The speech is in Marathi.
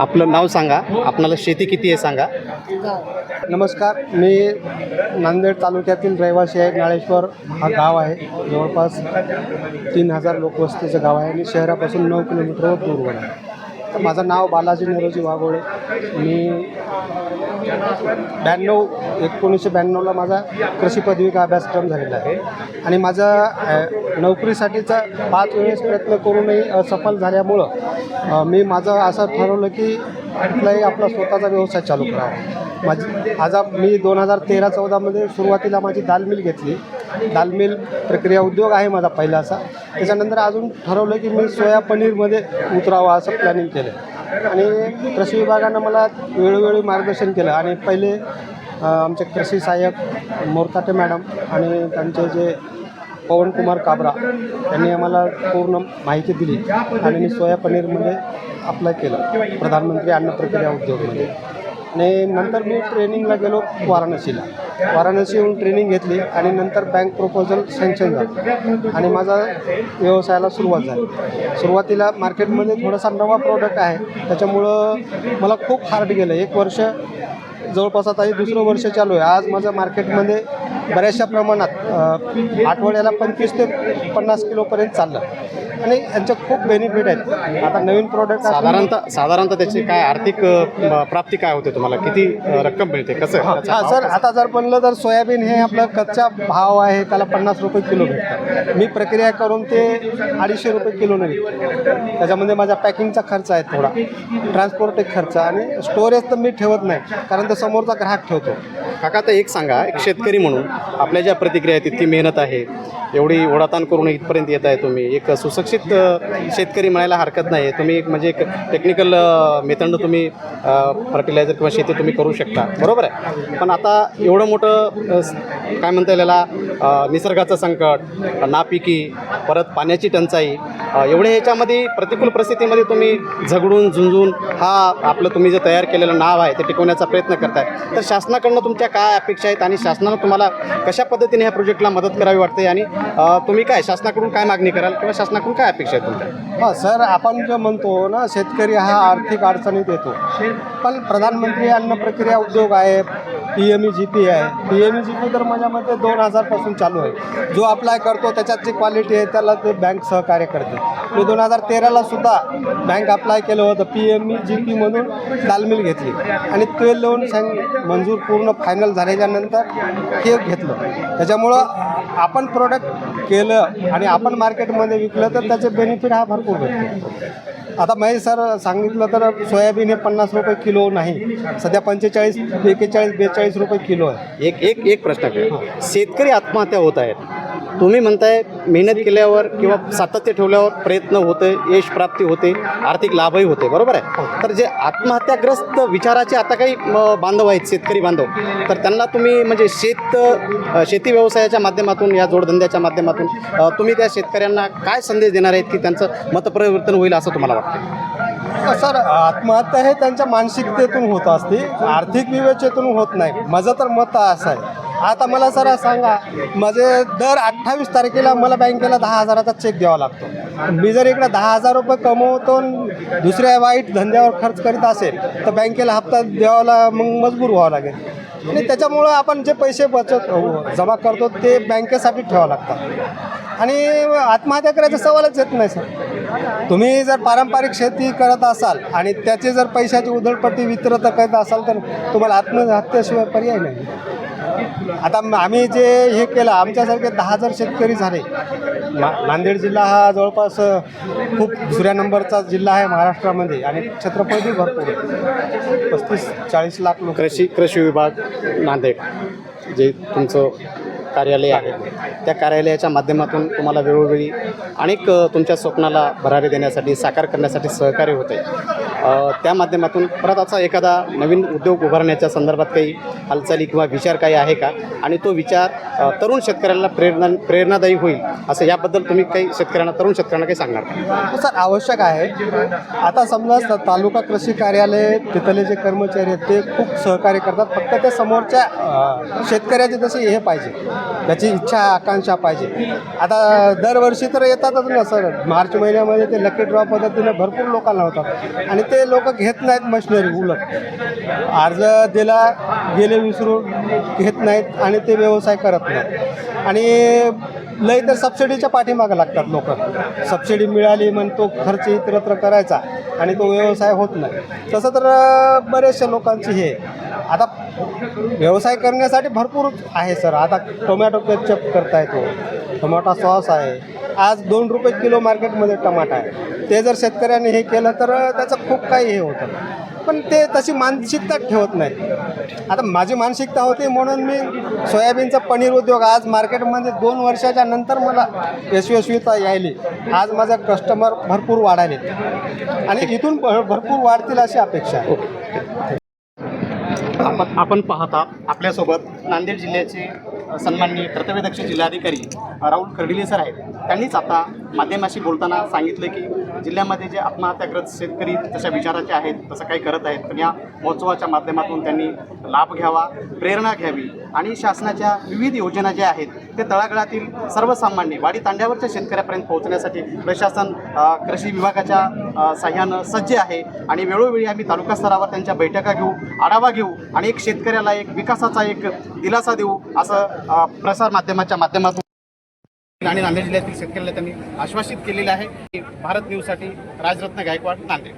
आपलं नाव सांगा. आपणाला शेती किती आहे सांगा. नमस्कार मी नांदेड तालुक्यातील रहिवासी आहे. नाळेश्वर हा गाव आहे. जवळपास तीन हजार लोकवस्तीचं गाव आहे आणि शहरापासून नऊ किलोमीटरवर दूरवर आहे. तर माझं नाव बालाजी नेहरूजी वाघोळे. मी ब्याण्णव एकोणीसशे ब्याण्णवला माझा कृषी पदविका अभ्यासक्रम झालेला आहे. आणि माझा नोकरीसाठीचा पाच वेळेस प्रयत्न करूनही असफल झाल्यामुळं मी माझं असं ठरवलं की कुठलाही आपला स्वतःचा व्यवसाय चालू करावा माझी आज मी दोन हजार तेरा चौदामध्ये सुरुवातीला माझी दाल मिल घेतली. दाल मिल प्रक्रिया उद्योग आहे माझा पहिला असा. त्याच्यानंतर अजून ठरवलं की मी सोया पनीरमध्ये उतरावं असं प्लॅनिंग केलं. आणि कृषी विभागानं मला वेळोवेळी मार्गदर्शन केलं. आणि पहिले आमचे कृषी सहाय्यक मोरताटे मॅडम आणि त्यांचे जे पवनकुमार काबरा यांनी आम्हाला पूर्ण माहिती दिली आणि मी सोया पनीरमध्ये म्हणजे अप्लाय केलं प्रधानमंत्री अन्न प्रक्रिया उद्योगमध्ये. आणि नंतर मी ट्रेनिंगला गेलो वाराणसीला. वाराणसीहून ट्रेनिंग घेतली आणि नंतर बँक प्रपोजल सँक्शन झालं. आणि माझा व्यवसायाला सुरुवात झाली. सुरुवातीला मार्केटमध्ये थोडासा नवा प्रॉडक्ट आहे. त्याच्यामुळं मला खूप हार्ड गेलं. एक वर्ष जवळपास आता हे दुसरं वर्ष चालू आहे. आज माझं मार्केटमध्ये बऱ्याचशा प्रमाणात आठवड्याला पंचवीस ते पन्नास किलोपर्यंत चाललं. आणि यांचे खूप बेनिफिट आहेत. आता नवीन प्रॉडक्ट साधारणतः साधारणतः त्याची काय आर्थिक अ, प्राप्ती काय होते तुम्हाला? किती अ, रक्कम मिळते? कसं? हां सर? आता जर म्हणलं तर सोयाबीन हे आपलं कच्चा भाव आहे त्याला पन्नास रुपये किलो भेटतं. मी प्रक्रिया करून ते अडीचशे रुपये किलोने विकतो. त्याच्यामध्ये माझा पॅकिंगचा खर्च आहे थोडा. ट्रान्सपोर्ट एक खर्च आणि स्टोरेज तर मी ठेवत नाही कारण तर समोरचा ग्राहक ठेवतो. काका आता एक सांगा एक शेतकरी म्हणून आपल्या ज्या प्रतिक्रिया आहेत तितकी मेहनत आहे एवढी ओढाताण करून इथपर्यंत येत आहे तुम्ही. एक सुशिक्षित शेतकरी म्हणायला हरकत नाही. तुम्ही एक म्हणजे एक टेक्निकल मेथडनं तुम्ही फर्टिलायझर किंवा शेती तुम्ही करू शकता. बरोबर आहे? पण आता एवढं मोठं काय म्हणता येईल याला? निसर्गाचं संकट नापिकी परत पाण्याची टंचाई एवढे ह्याच्यामध्ये प्रतिकूल परिस्थितीमध्ये तुम्ही झगडून झुंजून हा आपलं तुम्ही जे तयार केलेलं नाव आहे ते टिकवण्याचा प्रयत्न करताय. तर शासनाकडनं तुमच्या काय अपेक्षा आहेत आणि शासनानं तुम्हाला कशा पद्धतीने ह्या प्रोजेक्टला मदत करावी वाटते? आणि तुम्ही काय शासनाकडून काय मागणी कराल किंवा शासनाकडून काय अपेक्षा आहेत तुमच्या? हां सर आपण जे म्हणतो ना शेतकरी हा आर्थिक अडचणीत येतो. पण प्रधानमंत्री अन्न प्रक्रिया उद्योग आहे P M E G P आहे. P M E G P तर समाजामध्ये दोन हजारपासून चालू आहे. जो अप्लाय करतो त्याच्यात जी क्वालिटी आहे त्याला ते बँक सहकार्य करते. मी दोन हजार तेराला सुद्धा बँक अप्लाय केलं होतं. पी एम ई जी पीमधून तालमील घेतली. आणि ते लोन सँग मंजूर पूर्ण फायनल झाल्याच्यानंतर ते घेतलं. त्याच्यामुळं आपण प्रोडक्ट केलं आणि आपण मार्केटमध्ये विकलं तर त्याचे बेनिफिट हा भरपूर भेटतो. आता महेश सर सांगितलं तर सोयाबीन हे पन्नास रुपये किलो नाही. सध्या पंचेचाळीस एकेचाळीस बेचाळीस रुपये किलो आहे. एक एक एक प्रश्न शेतकरी आत्महत्या होत आहेत. तुम्ही म्हणताय मेहनत केल्यावर किंवा सातत्य ठेवल्यावर प्रयत्न होते यश प्राप्ती होते आर्थिक लाभही होते बरोबर आहे? तर जे आत्महत्याग्रस्त विचाराचे आता काही बांधव आहेत शेतकरी बांधव. तर त्यांना तुम्ही म्हणजे शेत शेती व्यवसायाच्या माध्यमातून या जोडधंद्याच्या माध्यमातून तुम्ही त्या शेतकऱ्यांना काय संदेश देणार आहेत की त्यांचं मतपरिवर्तन होईल असं तुम्हाला वाटतं? सर आत्महत्या हे त्यांच्या मानसिकतेतून होत असते. आर्थिक विवेचेतून होत नाही. माझं तर मत असं आहे. आता मला सर सांगा माझे दर अठ्ठावीस तारखेला मला बँकेला दहा हजाराचा चेक द्यावा लागतो. मी जर इकडे दहा हजार रुपये कमवतो दुसऱ्या वाईट धंद्यावर खर्च करीत असेल तर बँकेला हप्ता द्यावाला मग मजबूर व्हावं लागेल. आणि त्याच्यामुळं आपण जे पैसे बचत जमा करतो ते बँकेसाठी ठेवावं लागतात. आणि आत्महत्या करायचा सवालच येत नाही सर. तुम्ही जर पारंपरिक शेती करत असाल आणि त्याचे जर पैशाची उधळपट्टी वितरत करत असाल तर तुम्हाला आत्महत्येशिवाय पर्याय नाही. आता आम्ही जे हे केलं आमच्यासारखे दहा हजार शेतकरी झाले. मा नांदेड जिल्हा हा जवळपास खूप दुसऱ्या नंबरचा जिल्हा आहे महाराष्ट्रामध्ये आणि छत्रपती भरपूर आहे. पस्तीस चाळीस लाख लोक कृषी कृषी विभाग नांदेड जे तुमचं कार्यालय आहे. त्या कार्यालयाच्या माध्यमातून तुम्हाला वेळोवेळी अनेक तुमच्या स्वप्नाला भरारी देण्यासाठी साकार करण्यासाठी सहकार्य होते त्या माध्यमातून परत असा एखादा नवीन उद्योग उभारण्याच्या संदर्भात काही हालचाली किंवा विचार काही आहे का? आणि तो विचार तरुण शेतकऱ्यांना प्रेरणा प्रेरणादायी होईल असं याबद्दल तुम्ही काही शेतकऱ्यांना तरुण शेतकऱ्यांना काही सांगणार सर आवश्यक आहे. आता समजा तालुका कृषी कार्यालय तिथले जे कर्मचारी आहेत ते खूप सहकार्य करतात. फक्त त्या समोरच्या शेतकऱ्याचे तसे हे पाहिजे. त्याची इच्छा आकांक्षा पाहिजे. आता दरवर्षी तर येतातच ना सर मार्च महिन्यामध्ये ते लकी ड्रॉ पद्धतीने भरपूर लोकांना होतात. आणि ते ते लोक घेत नाहीत मशिनरी उलट. अर्ज दिला गेले विसरून घेत नाहीत आणि ते व्यवसाय करत नाहीत. आणि नाही तर सबसिडीच्या पाठीमागं लागतात लोक. सबसिडी मिळाली मग तो खर्च इतरत्र करायचा आणि तो व्यवसाय होत नाही. तसं तर बरेचशा लोकांची हे. आता व्यवसाय करण्यासाठी भरपूर आहे सर. आता टोमॅटो केचप करता येतो टोमॅटो सॉस आहे. आज दोन रुपये किलो मार्केटमध्ये टमाटा आहे. ते जर शेतकऱ्याने हे केलं तर त्याचं खूप काही हे होतं. पण ते तशी मानसिकता ठेवत नाही आता माझी मानसिकता होती म्हणून मी सोयाबीनचा पनीर उद्योग आज मार्केटमध्ये दोन वर्षाच्या नंतर मला यशस्वीता यायली. आज माझा कस्टमर भरपूर वाढायले आणि इथून भरपूर वाढतील अशी अपेक्षा आहे. आपण आपण पाहता आपल्यासोबत नांदेड जिल्ह्याचे सन्माननीय कर्तव्यदक्ष जिल्हाधिकारी राहुल कर्डिले सर आहेत. त्यांनीच आता माध्यमाशी बोलताना सांगितलं की जिल्ह्यामध्ये जे आत्महत्याग्रस्त शेतकरी तशा विचाराचे आहेत तसं काही करत आहेत पण या महोत्सवाच्या माध्यमातून त्यांनी लाभ घ्यावा प्रेरणा घ्यावी आणि शासनाच्या विविध योजना ज्या आहेत ते तळागाळातील सर्वसामान्य वाडी तांड्यावरच्या शेतकऱ्यापर्यंत पोहोचण्यासाठी प्रशासन कृषी विभागाच्या अ, साह्यानं सज्ज आहे. आणि वेळोवेळी आम्ही तालुका स्तरावर त्यांच्या बैठका घेऊ आढावा घेऊ आणि एक शेतकऱ्याला एक विकासाचा एक दिलासा देऊ असं प्रसार माध्यमाच्या माध्यमातून आणि नांदेड जिल्ह्यातील शेतकऱ्याला त्यांनी आश्वासित केलेलं आहे. की भारत न्यूजसाठी राजरत्न गायकवाड नांदेड.